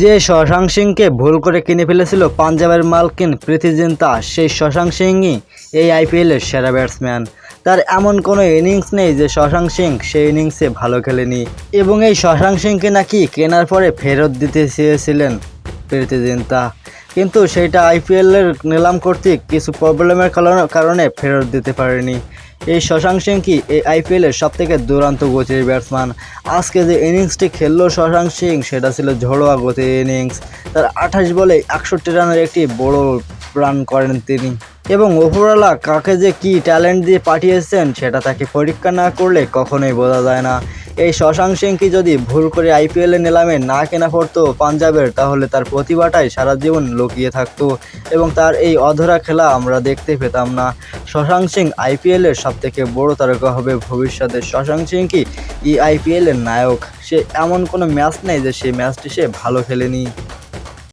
যে শশাং সিংকে ভুল করে কিনে ফেলেছিল পাঞ্জাবের মালকিন প্রীতি জিন্তা সেই শশাং সিংই এই আইপিএলের সেরা ব্যাটসম্যান। তার এমন কোনো ইনিংস নেই যে শশাং সিং সেই ইনিংসে ভালো খেলেনি। এবং এই শশাং সিংকে নাকি কেনার পরে ফেরত দিতে চেয়েছিলেন প্রীতি জিন্তা কিন্তু সেইটা আইপিএলের নিলাম কর্তৃক কিছু প্রবলেমের কারণে- ফেরত দিতে পারেনি। এই শশাঙ্ক সিং কি এই আইপিএলের সব থেকে দুরান্ত গতির ব্যাটসম্যান আজকে যে ইনিংসটি খেললো শশাঙ্ক সিং সেটা ছিল ঝড়োয়া গতির ইনিংস তার আঠাশ বলে একষট্টি রানের একটি বড় রান করেন তিনি। এবং ওপরওয়ালা কাকে যে কি ট্যালেন্ট দিয়ে পাঠিয়েছেন, সেটা তাকে পরীক্ষা না করলে কখনোই বোঝা যায় না। এই শশাঙ্ক সিংকে যদি ভুল করে আইপিএলে নিলামে না কেনা পড়তো পাঞ্জাবের, তাহলে তার প্রতিভাটাই সারা জীবন লুকিয়ে থাকতো এবং তার এই অধরা খেলা আমরা দেখতে পেতাম না। শশাঙ্ক সিং আইপিএলের সব থেকে বড় তারকা হবে ভবিষ্যতে শশাঙ্ক সিং কি ই আইপিএলের নায়ক? সে এমন কোনো ম্যাচ নেই যে সেই ম্যাচটি সে ভালো খেলেনি।